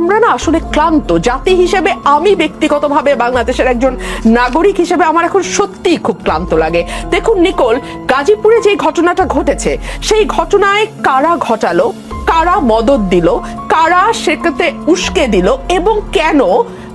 আমরা না আসলে ক্লান্ত। জাতি হিসেবে আমি ব্যক্তিগতভাবে বাংলাদেশের একজন নাগরিক হিসেবে আমার এখন সত্যিই খুব ক্লান্ত লাগে। দেখুন, নিকোল, গাজীপুরে যে ঘটনাটা ঘটেছে, সেই ঘটনায় কারা ঘটালো, কারা মদত দিল, কারা সেটাতে উস্কে দিল, এবং কেন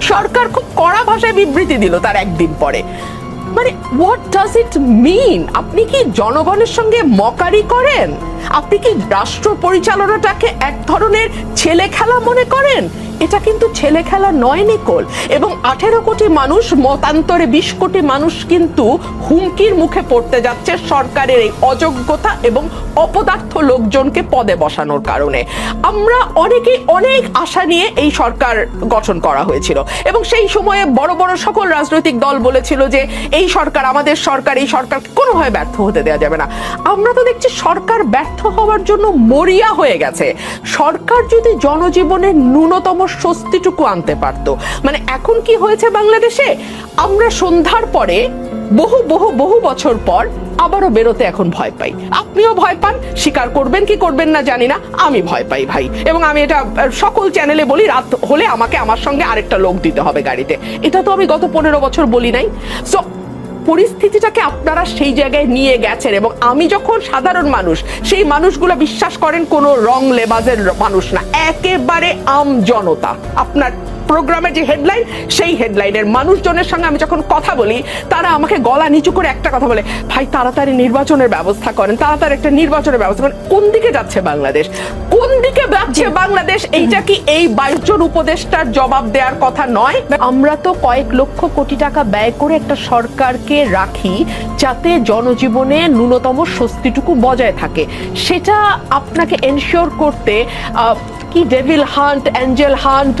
সরকার খুব কড়া ভাষায় বিবৃতি দিল তার একদিন পরে। মানে হোয়াট ডাজ ইট মিন আপনি কি জনগণের সঙ্গে মকারি করেন? আপনি কি রাষ্ট্র পরিচালনাটাকে এক ধরনের ছেলে খেলা মনে করেন? এটা কিন্তু ছেলে খেলা নয়, নিকোল। এবং আঠেরো কোটি মানুষ, মতান্তরে বিশ কোটি মানুষ কিন্তু হুমকির মুখে পড়তে যাচ্ছে সরকারের এই অযোগ্যতা এবং অপদার্থ লোকজনকে পদে বসানোর কারণে। আমরা অনেকেই অনেক আশা নিয়ে এই সরকার গঠন করা হয়েছিল। এবং সেই সময়ে বড় বড় সকল রাজনৈতিক দল বলেছিল যে, এই সরকার আমাদের সরকার, এই সরকার কোনোভাবে ব্যর্থ হতে দেওয়া যাবে না। আমরা তো দেখছি সরকার ব্যর্থ হওয়ার জন্য মরিয়া হয়ে গেছে। সরকার যদি জনজীবনের ন্যূনতম স্বস্তিটুকু আনতে পারতো। মানে এখন কি হয়েছে বাংলাদেশে? আমরা সন্ধ্যার পরে বহু বহু বহু বছর পর আবারও বেরোতে এখন ভয় পাই। আপনিও ভয় পান, স্বীকার করবেন কি করবেন না জানি না, আমি ভয় পাই ভাই। এবং আমি এটা সকল চ্যানেলে বলি, রাত হলে আমাকে আমার সঙ্গে আরেকটা লোক দিতে হবে গাড়িতে। এটা তো আমি গত পনেরো বছর বলি নাই। সো পরিস্থিতিটাকে আপনারা সেই জায়গায় নিয়ে গেছেন এবং আমি যখন সাধারণ মানুষ, সেই মানুষগুলো বিশ্বাস করেন কোনো রং লেবাজের মানুষ না, একেবারে আম জনতা আপনার প্রোগ্রামের যে হেডলাইন সেই হেডলাইনের মানুষজনের সঙ্গে আমি যখন কথা বলি তারা আমাকে গলা নিচু করে একটা কথা বলে ভাই তাড়াতাড়ি নির্বাচনের ব্যবস্থা করেন তাড়াতাড়ি একটা নির্বাচনের ব্যবস্থা করেন। কোন দিকে যাচ্ছে বাংলাদেশ? কোন দিকে যাচ্ছে বাংলাদেশ? এইটা কি এই বাইশজন উপদেষ্টার জবাব দেওয়ার কথা নয়? আমরা তো কয়েক লক্ষ কোটি টাকা ব্যয় করে একটা সরকারকে রাখি যাতে জনজীবনে ন্যূনতম স্বস্তিটুকু বজায় থাকে। সেটা আপনাকে এনশিওর করতে আহ, কি ডেভিল হান্ট অ্যাঞ্জেল হান্ট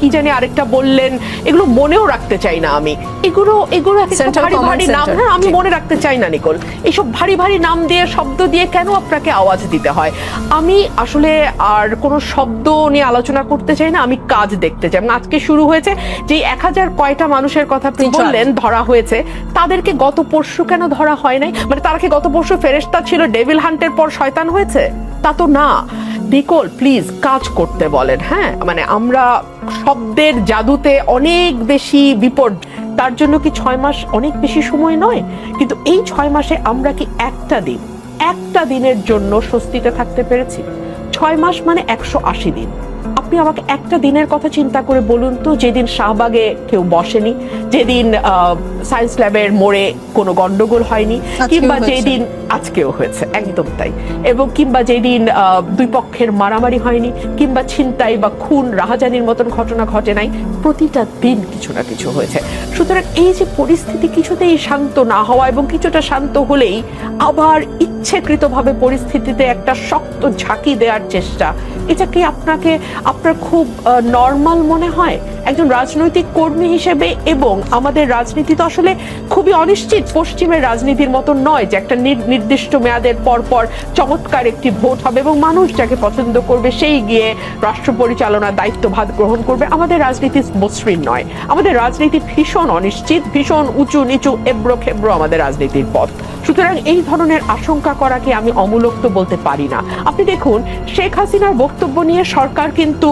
কি জানি আরেকটা বললেন এগুলো মনেও রাখতে চাই না আমি। এগুলো এগুলো ভারী ভারী নাম Center, হ্যাঁ আমি মনে রাখতে চাই না নিকোল। এইসব ভারী ভারী নাম দিয়ে শব্দ দিয়ে কেন আপনাকে আওয়াজ দিতে হয়? আমি আসলে আর কোনো শব্দ নিয়ে আলোচনা করতে চাই না আমি কাজ দেখতে চাই। আজকে শুরু হয়েছে যে এক হাজার কয়টা মানুষের কথা আপনি বললেন ধরা হয়েছে। তাদেরকে গত পরশু কেন ধরা হয় নাই? মানে তারা কি গত পরশু ফেরেশতা ছিল ডেভিল হান্টের পর শয়তান হয়েছে? তা তো না। নিকোল প্লিজ কাজ করতে বলেন হ্যাঁ? মানে আমরা শব্দের জাদুতে অনেক বেশি বিপদ। তার জন্য কি ছয় মাস অনেক বেশি সময় নয়? কিন্তু এই ছয় মাসে আমরা কি একটা দিন, একটা দিনের জন্য স্বস্তিতে থাকতে পেরেছি? ছয় মাস মানে একশো আশি দিন। আপনি আমাকে একটা দিনের কথা চিন্তা করে বলুন তো যেদিন শাহবাগে কেউ বসেনি যেদিন সায়েন্স ল্যাবের মোড়ে কোনো গন্ডগোল হয়নি কিংবা যেদিন আজকেও হয়েছে একদম তাই। এবং কিংবা যেদিন দুই পক্ষের মারামারি হয়নি কিংবা ছিনতাই বা খুন রাহাজানির মতন ঘটনা ঘটে নাই প্রতিটা দিন কিছু না কিছু হয়েছে। সুতরাং এই যে পরিস্থিতি কিছুতেই শান্ত না হওয়া এবং কিছুটা শান্ত হলেই আবার ইচ্ছেকৃতভাবে পরিস্থিতিতে একটা শক্ত ঝাঁকি দেওয়ার চেষ্টা এটা কি আপনাকে আপনার খুব নর্মাল মনে হয়? একজন রাজনৈতিক কর্মী হিসেবে এবং আমাদের রাজনীতি তো আসলে খুবই অনিশ্চিত। পশ্চিমের রাজনীতির মতো নয় যে একটা নির্দিষ্ট মেয়াদের পর পর চমৎকার একটি ভোট হবে এবং মানুষ যাকে পছন্দ করবে সেই গিয়ে রাষ্ট্র পরিচালনার দায়িত্বভার গ্রহণ করবে। আমাদের রাজনীতি মসৃণ নয়। আমাদের রাজনীতি ভীষণ অনিশ্চিত, ভীষণ উঁচু নিচু এব্রো খেব্রো আমাদের রাজনীতির পথ। সুতরাং এই ধরনের আশঙ্কা করাকে আমি অমূলক তো বলতে পারি না। আপনি দেখুন, শেখ হাসিনার বক্তব্য নিয়ে সরকার কিন্তু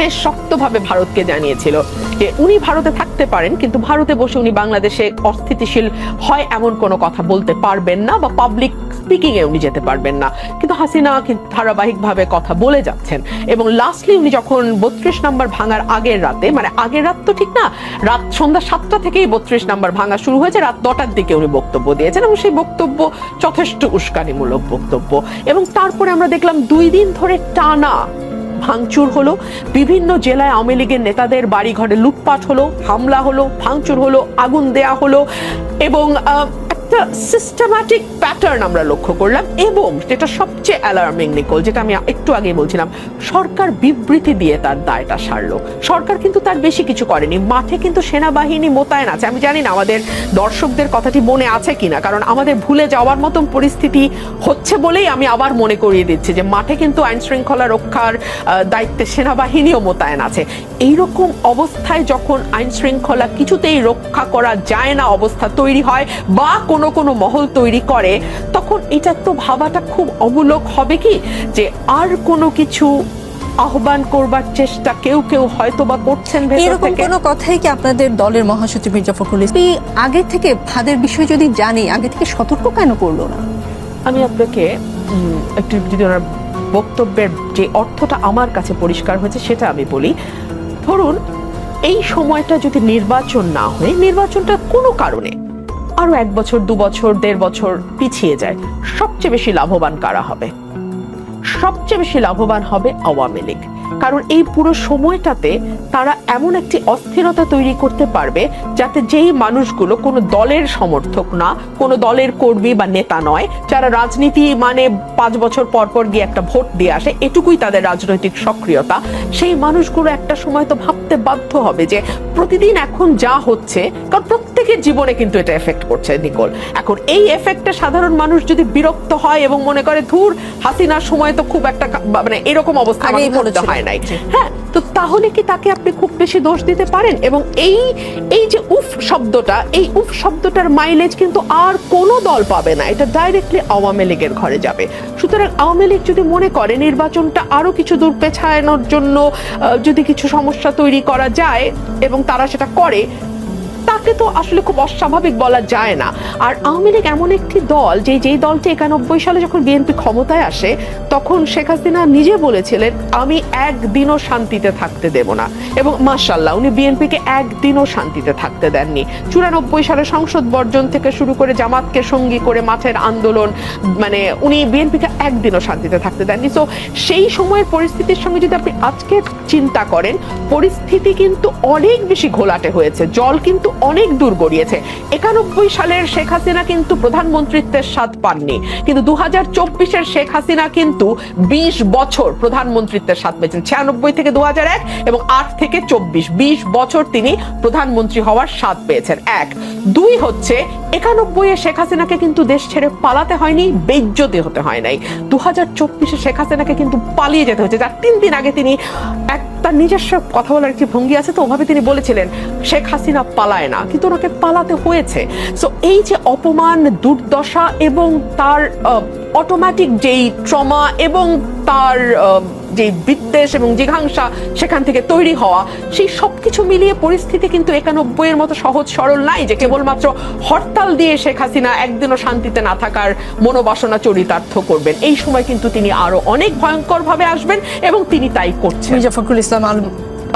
বেশ শক্তভাবে ভারতকে জানিয়েছিল যে উনি ভারতে থাকতে পারেন, কিন্তু ভারতে বসে উনি বাংলাদেশে অস্থিতিশীল হয় এমন কোনো কথা বলতে পারবেন না বা পাবলিক স্পিকিং এ উনি যেতে পারবেন না। কিন্তু হাসিনা কিন্তু ধারাবাহিকভাবে কথা বলে যাচ্ছেন। এবং লাস্টলি উনি যখন বত্রিশ নাম্বার ভাঙার আগের রাতে মানে আগের রাত তো ঠিক না, রাত সন্ধ্যা সাতটা থেকেই বত্রিশ নাম্বার ভাঙা শুরু হয়েছে, রাত নটার দিকে উনি বক্তব্য দিয়েছেন এবং সেই বক্তব্য যথেষ্ট উস্কানিমূলক বক্তব্য। এবং তারপরে আমরা দেখলাম দুই দিন ধরে টানা ভাঙচুর হলো, বিভিন্ন জেলায় আওয়ামী লীগের নেতাদের বাড়ি ঘরে লুটপাট হলো, হামলা হলো, ভাঙচুর হলো, আগুন দেয়া হলো এবং একটা সিস্টেম্যাটিক প্যাটার্ন আমরা লক্ষ্য করলাম এবং যেটা সবচেয়ে অ্যালার্মিং নিকল যেটা আমি একটু আগে বলছিলাম, সরকার বিবৃতি দিয়ে তার দায়টা সারলো। সরকার কিন্তু তার বেশি কিছু করেনি। মাঠে কিন্তু সেনাবাহিনী মোতায়েন আছে। আমি জানি না আমাদের দর্শকদের কথাটি মনে আছে কিনা, কারণ আমাদের ভুলে যাওয়ার মতন পরিস্থিতি হচ্ছে বলেই আমি আবার মনে করিয়ে দিচ্ছি যে মাঠে কিন্তু আইন শৃঙ্খলা রক্ষার দায়িত্বে সেনাবাহিনীও মোতায়েন আছে। এইরকম অবস্থায় যখন আইন শৃঙ্খলা কিছুতেই রক্ষা করা যায় না, অবস্থা তৈরি হয় বা কোনো কোনো মহল তৈরি করে তখন এটা তো ভাবাটা খুব অমূলক হবে কি? যে আর কোনো কিছু আহ্বান করবার চেষ্টা কেউ কেউ হয়তো বা করছেন এরকম কোনো কথাই কি আপনাদের দলের মহাসচিব মির্জা ফখরুল ইসলাম আগে থেকে ফাঁদের বিষয় যদি জানি আগে থেকে সতর্ক কেন করল না? আমি আপনাকে একটু যদি ওনার বক্তব্যের যে অর্থটা আমার কাছে পরিষ্কার হয়েছে সেটা আমি বলি। ধরুন এই সময়টা যদি নির্বাচন না হয়ে নির্বাচনটা কোনো কারণে আরও এক বছর, দু বছর, দেড় বছর পিছিয়ে যায়। সবচেয়ে বেশি লাভবান কারা হবে? সবচেয়ে বেশি লাভবান হবে আওয়ামী লীগ। কারণ এই পুরো সময়টাতে তারা এমন একটি অস্থিরতা তৈরি করতে পারবে যাতে যেই মানুষগুলো কোনো দলের সমর্থক না কোনো দলের কর্মী বা নেতা নয় যারা রাজনীতি মানে পাঁচ বছর পর পর গিয়ে একটা ভোট দিয়ে আসে এটুকুই তাদের রাজনৈতিক সক্রিয়তা সেই মানুষগুলো একটা সময় তো ভাবতে বাধ্য হবে যে প্রতিদিন এখন যা হচ্ছে কারণ প্রত্যেকের জীবনে কিন্তু এটা এফেক্ট করছে নিকোল এখন এই এফেক্টে সাধারণ মানুষ যদি বিরক্ত হয় এবং মনে করে ধুর হাসিনার সময় তো খুব একটা মানে এরকম অবস্থা করতে। হয় নাই। হ্যাঁ তো তাহলে কি তাকে আপনি খুব বেশি দোষ দিতে পারেন? এবং এই এই যে উফ শব্দটা এই উফ শব্দটার মাইলেজ কিন্তু আর কোনো দল পাবে না। এটা ডাইরেক্টলি আওয়ামী লীগের ঘরে যাবে। সুতরাং আওয়ামী লীগ যদি মনে করে নির্বাচনটা আরও কিছু দূর পেছানোর জন্য যদি কিছু সমস্যা তৈরি করা যায় এবং তারা সেটা করে তাকে তো আসলে খুব অস্বাভাবিক বলা যায় না। আর আওয়ামী লীগ এমন একটি দল, যে যেই দলটি একানব্বই সালে যখন বিএনপি ক্ষমতায় আসে, তখন শেখ হাসিনা নিজে বলেছিলেন, আমি একদিনও শান্তিতে থাকতে দেব না। এবং মার্শাল্লাহ উনি বিএনপিকে একদিনও শান্তিতে থাকতে দেননি। চুরানব্বই সালে সংসদ বর্জন থেকে শুরু করে জামাতকে সঙ্গী করে মাঠের আন্দোলন মানে উনি বিএনপিকে একদিনও শান্তিতে থাকতে দেননি। তো সেই সময়ের পরিস্থিতির সঙ্গে যদি আপনি আজকে চিন্তা করেন, পরিস্থিতি কিন্তু অনেক বেশি ঘোলাটে হয়েছে। জল কিন্তু অনেক দূর গড়িয়েছে। একানব্বই সালের শেখ হাসিনা কিন্তু প্রধানমন্ত্রিত্বের স্বাদ পাননি। কিন্তু দু হাজার চব্বিশের শেখ হাসিনা কিন্তু বিশ বছর প্রধানমন্ত্রিত্বের স্বাদ পেয়েছেন। ছিয়ানব্বই থেকে দু হাজার এক এবং আট থেকে চব্বিশ, বিশ বছর তিনি প্রধানমন্ত্রী হওয়ার স্বাদ পেয়েছেন। এক। দুই হচ্ছে, একানব্বই এ শেখ হাসিনাকে কিন্তু দেশ ছেড়ে পালাতে হয়নি, বেজ্জতি হতে হয় নাই। দু হাজার চব্বিশে শেখ হাসিনাকে কিন্তু পালিয়ে যেতে হয়েছে। যার তিন দিন আগে তিনি এক তার নিজস্ব কথা বলার একটি ভঙ্গি আছে, তো ওভাবে তিনি বলেছিলেন, শেখ হাসিনা পালায় না, কিন্তু ওনাকে পালাতে হয়েছে। সো এই যে অপমান, দুর্দশা এবং তার অটোমেটিক যেই ট্রমা এবং তার যে বিদ্বেষ এবং জিঘাংসা সেখান থেকে তৈরি হওয়া, সেই সব কিছু মিলিয়ে পরিস্থিতি কিন্তু একানব্বই এর মতো সহজ, সরল নাই যে কেবলমাত্র হরতাল দিয়ে শেখ হাসিনা একদিনও শান্তিতে না থাকার মনোবাসনা চরিতার্থ করবেন। এই সময় কিন্তু তিনি আরও অনেক ভয়ঙ্কর ভাবে আসবেন এবং তিনি তাই করছেন। মির্জা ফখরুল ইসলাম আলম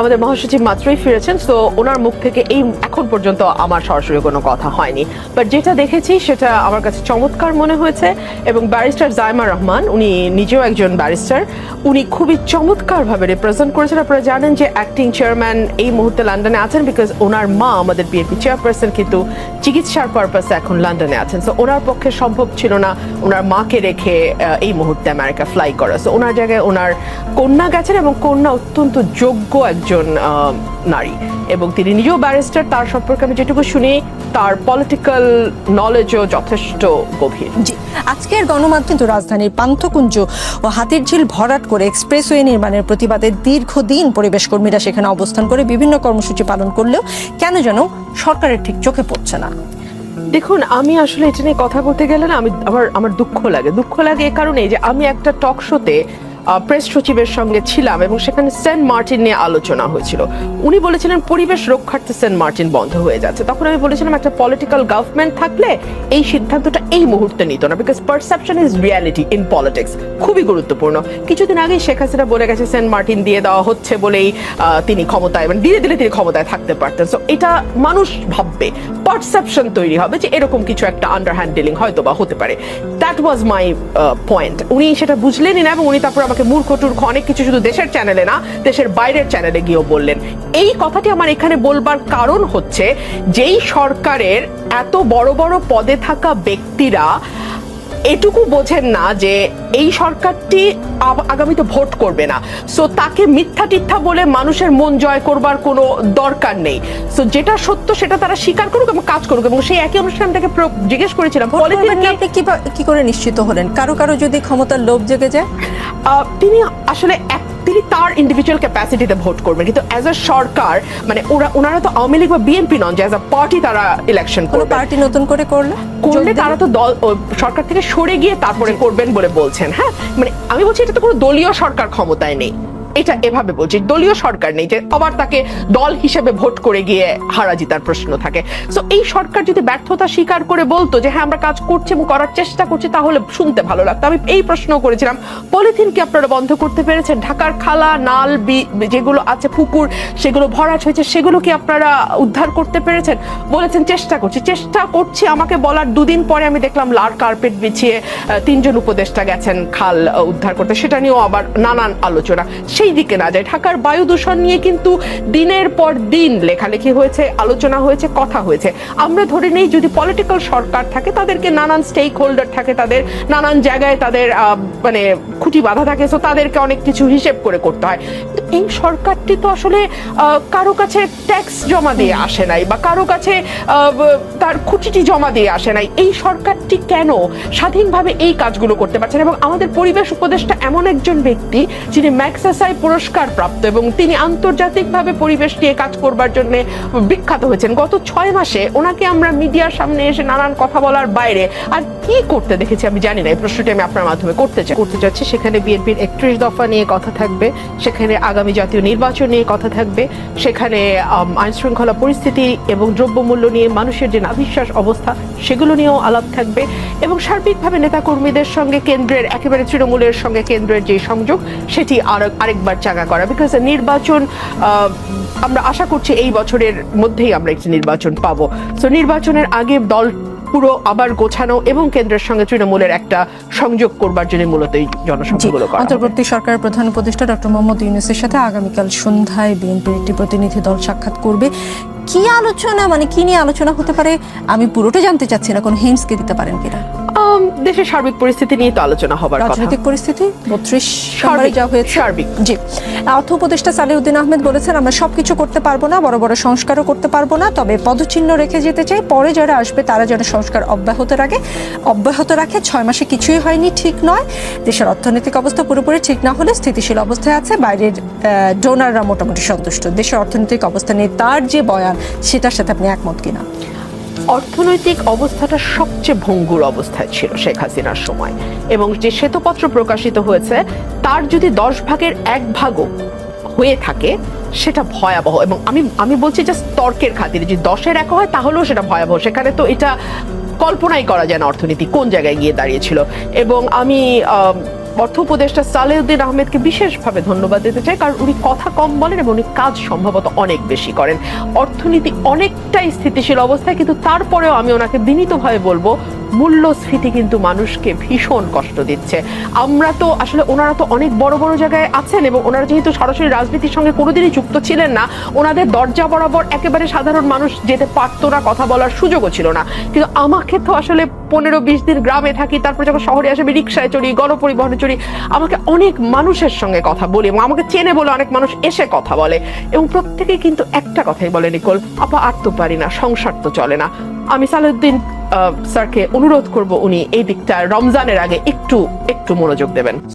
আমাদের মহাসচিব মাত্রই ফিরেছেন, তো ওনার মুখ থেকে এই এখন পর্যন্ত আমার সরাসরি কোনো কথা হয়নি। বাট যেটা দেখেছি সেটা আমার কাছে চমৎকার মনে হয়েছে, এবং ব্যারিস্টার জায়মা রহমান, উনি নিজেও একজন ব্যারিস্টার, উনি খুবই চমৎকারভাবে রিপ্রেজেন্ট করেছেন। আপনারা জানেন যে অ্যাক্টিং চেয়ারম্যান এই মুহূর্তে লন্ডনে আছেন বিকজ ওনার মা আমাদের বিএনপি চেয়ারপারসন কিন্তু চিকিৎসার পারপাসে এখন লন্ডনে আছেন। সো ওনার পক্ষে সম্ভব ছিল না ওনার মাকে রেখে এই মুহূর্তে আমেরিকা ফ্লাই করা। সো ওনার জায়গায় ওনার কন্যা গেছেন এবং কন্যা অত্যন্ত যোগ্য একজন আহ, নারী এবং তিনি নিজেও ব্যারিস্টার তার সম্পর্কে আমি যেটুকু শুনি তার পলিটিক্যাল নলেজও যথেষ্ট গভীর। জি আজকের গণমাধ্যম রাজধানীর পান্থকুঞ্জ ও হাতিরঝিল ভরাট করে এক্সপ্রেসওয়ে নির্মাণের প্রতিবাদে দীর্ঘদিন পরিবেশ কর্মীরা সেখানে অবস্থান করে বিভিন্ন কর্মসূচি পালন করলেও কেন যেন সরকারের ঠিক চোখে পড়ছে না। দেখুন আমি আসলে এটা নিয়ে কথা বলতে গেলে না আমি আমার আমার দুঃখ লাগে। দুঃখ লাগে এ কারণে যে আমি একটা টক শোতে প্রেস সচিবের সঙ্গে ছিলাম এবং সেখানে সেন্ট মার্টিন নিয়ে আলোচনা হয়েছিল। উনি বলেছিলেন, পরিবেশ রক্ষার্থে সেন্ট মার্টিন বন্ধ হয়ে যাচ্ছে। তখন আমি বলেছিলাম, একটা পলিটিক্যাল গভর্নমেন্ট থাকলে এই সিদ্ধান্তটা এই মুহূর্তে নিত না because perception is reality in politics খুবই গুরুত্বপূর্ণ। কিছুদিন আগেই শেখ হাসিনা বলে গেছে, সেন্ট মার্টিন দিয়ে দেওয়া হচ্ছে বলেই তিনি ক্ষমতায় মানে ধীরে ধীরে তিনি ক্ষমতায় থাকতে পারতেন। সো এটা মানুষ ভাববে পারসেপশন তৈরি হবে যে এরকম কিছু একটা আন্ডারহ্যান্ড ডিলিং হয়তো বা হতে পারে। দ্যাট ওয়াজ মাই পয়েন্ট উনি সেটা বুঝলেনই না এবং উনি তারপর আমাকে মূর্খ, টুর্খ অনেক কিছু শুধু দেশের চ্যানেলে না, দেশের বাইরের চ্যানেলে গিয়েও বললেন। এই কথাটি আমার এখানে বলবার কারণ হচ্ছে, যেই সরকারের এত বড় বড় পদে থাকা ব্যক্তিরা এটুকু বোঝেন না যে এই সরকারটি আগামীতে ভোট করবে না। সো তাকে মিথ্যা টিথ্যা বলে মানুষের মন জয় করবার কোনো দরকার নেই। সো যেটা সত্য সেটা তারা স্বীকার করুক এবং কাজ করুক এবং সেই একই অনুষ্ঠানটাকে তাকে জিজ্ঞেস করেছিলাম আপনি কি করে নিশ্চিত হলেন? কারও কারও যদি ক্ষমতার লোভ জেগে যায়? তিনি আসলে এক তিনি তার ইন্ডিভিজুয়াল ক্যাপাসিটিতে ভোট করবেন। কিন্তু অ্যাজ আ সরকার মানে ওরা ওনারা তো আওয়ামী লীগ বা বিএনপি নন যে অ্যাজ আ পার্টি তারা ইলেকশন কোনো করবে। পার্টি নতুন করে করলে? করলে তারা তো দল সরকার থেকে সরে গিয়ে তারপরে করবেন বলে বলছেন হ্যাঁ? মানে আমি বলছি এটা তো কোনো দলীয় সরকার ক্ষমতায় নেই। এটা এভাবে বলছি, দলীয় সরকার নেই যে আবার তাকে দল হিসেবে ভোট করে গিয়ে হারা জিতার প্রশ্ন থাকে। সো এই সরকার যদি ব্যর্থতা স্বীকার করে বলতো যে হ্যাঁ আমরা কাজ করছি এবং করার চেষ্টা করছি, তাহলে শুনতে ভালো লাগতো। আমি এই প্রশ্ন করেছিলাম, পলিথিন কি আপনারা বন্ধ করতে পেরেছেন? ঢাকার খালা, নাল, বি- যেগুলো আছে, পুকুর, সেগুলো ভরাট হয়েছে, সেগুলো কি আপনারা উদ্ধার করতে পেরেছেন? বলেছেন, চেষ্টা করছি চেষ্টা করছি। আমাকে বলার দুদিন পরে আমি দেখলাম, লাল কার্পেট বিছিয়ে তিনজন উপদেষ্টা গেছেন খাল উদ্ধার করতে। সেটা নিয়েও আবার নানান আলোচনা। সেই দিকে না যায়। ঢাকার বায়ু দূষণ নিয়ে কিন্তু দিনের পর দিন লেখালেখি হয়েছে, আলোচনা হয়েছে, কথা হয়েছে। আমরা ধরে নেই যদি পলিটিক্যাল সরকার থাকে, তাদেরকে নানান স্টেক হোল্ডার থাকে, তাদের নানান জায়গায় তাদের মানে খুঁটি বাধা থাকে তো তাদেরকে অনেক কিছু হিসেব করে করতে হয়। এই সরকারটি তো আসলে কারও কাছে ট্যাক্স জমা দিয়ে আসে নাই বা কারও কাছে তার খুঁটিটি জমা দিয়ে আসে নাই। এই সরকারটি কেন স্বাধীনভাবে এই কাজগুলো করতে পারছেন এবং আমাদের পরিবেশ উপদেষ্টা এমন একজন ব্যক্তি, যিনি ম্যাক্সাসাই পুরস্কার প্রাপ্ত এবং তিনি আন্তর্জাতিকভাবে পরিবেশ নিয়ে কাজ করবার জন্য বিখ্যাত হয়েছেন। গত ছয় মাসে ওনাকে আমরা মিডিয়ার সামনে এসে নানান কথা বলার বাইরে আর কি করতে দেখেছি আমি জানি না। এই প্রশ্নটি আমি আপনার মাধ্যমে করতে চাই করতে চাচ্ছি। সেখানে বিএনপির একত্রিশ দফা নিয়ে কথা থাকবে, সেখানে আগামী জাতীয় নির্বাচন নিয়ে কথা থাকবে, সেখানে আইন শৃঙ্খলা পরিস্থিতি এবং দ্রব্যমূল্য নিয়ে মানুষের যে নাভিশ্বাস অবস্থা, সেগুলো নিয়েও আলাপ থাকবে এবং সার্বিকভাবে নেতাকর্মীদের সঙ্গে কেন্দ্রের, একেবারে তৃণমূলের সঙ্গে কেন্দ্রের যে সংযোগ, সেটি আর আরেকবার চাঙ্গা করা বিকজ নির্বাচন আমরা আশা করছি এই বছরের মধ্যেই আমরা একটি নির্বাচন পাবো। তো নির্বাচনের আগে দল পুরো আবার গোছানো এবং কেন্দ্রের সঙ্গে তৃণমূলের একটা সংযোগ করবার জন্য মূলত এই জি জনসভাগুলো করা অন্তর্বর্তী সরকারের প্রধান উপদেষ্টা ডক্টর মোহাম্মদ ইউনুসের সাথে আগামীকাল সন্ধ্যায় বিএনপির একটি প্রতিনিধি দল সাক্ষাৎ করবে। কি আলোচনা মানে কি নিয়ে আলোচনা হতে পারে আমি পুরোটা জানতে চাচ্ছি না কোন হিন্টস কে দিতে পারেন কিনা? দেশের সার্বিক পরিস্থিতি নিয়ে তো আলোচনা হবার কথা। রাজনৈতিক পরিস্থিতি বত্রিশ সার্বিক, যা হয়েছে। সার্বিক। জি। অর্থ উপদেষ্টা সালিউদ্দিন আহমেদ বলেছেন আমরা সবকিছু করতে পারব না বড় বড় সংস্কারও করতে পারব না তবে পদচিহ্ন রেখে যেতে চাই। পরে যারা আসবে তারা যেন সংস্কার অব্যাহত রাখে। অব্যাহত রাখে ছয় মাসে কিছুই হয়নি ঠিক নয়। দেশের অর্থনৈতিক অবস্থা পুরোপুরি ঠিক না হলে স্থিতিশীল অবস্থায় আছে বাইরের ডোনাররা মোটামুটি সন্তুষ্ট। দেশের অর্থনৈতিক অবস্থা নিয়ে তার যে বয়ান সেটার সাথে আপনি একমত কিনা? অর্থনৈতিক অবস্থাটা সবচেয়ে ভঙ্গুর অবস্থায় ছিল শেখ হাসিনার সময়। এবং যে শ্বেতপত্র প্রকাশিত হয়েছে তার যদি দশ ভাগের এক ভাগও হয়ে থাকে সেটা ভয়াবহ। এবং আমি আমি বলছি যে তর্কের খাতিরে যদি দশের এক হয় তাহলেও সেটা ভয়াবহ। সেখানে তো এটা কল্পনাই করা যায় না অর্থনীতি কোন জায়গায় গিয়ে দাঁড়িয়েছিল। এবং আমি আম, অর্থ উপদেষ্টা সালেউদ্দিন আহমেদকে বিশেষভাবে ধন্যবাদ দিতে চাই, কারণ উনি কথা কম বলেন এবং উনি কাজ সম্ভবত অনেক বেশি করেন। অর্থনীতি অনেকটাই স্থিতিশীল অবস্থায়, কিন্তু তারপরেও আমি ওনাকে বিনীতভাবে বলব মূল্যস্ফীতি কিন্তু মানুষকে ভীষণ কষ্ট দিচ্ছে। আমরা তো আসলে ওনারা তো অনেক বড় বড় জায়গায় আছেন এবং ওনারা যেহেতু সরাসরি রাজনীতির সঙ্গে কোনোদিনই যুক্ত ছিলেন না ওনাদের দরজা বরাবর একেবারে সাধারণ মানুষ যেতে পারতো না কথা বলার সুযোগও ছিল না। কিন্তু আমাকে তো আসলে পনেরো বিশ দিন গ্রামে থাকি তারপর যখন শহরে আসে আমি রিক্সায় চড়ি গণপরিবহনে চড়ি আমাকে অনেক মানুষের সঙ্গে কথা বলি এবং আমাকে চেনে বলে অনেক মানুষ এসে কথা বলে এবং প্রত্যেকে কিন্তু একটা কথাই বলে নিকোল আপা আর তো পারি না সংসার তো চলে না। আমি সালাউদ্দিন আহ, স্যারকে অনুরোধ করব উনি এই দিকটা রমজানের আগে একটু একটু মনোযোগ দেবেন।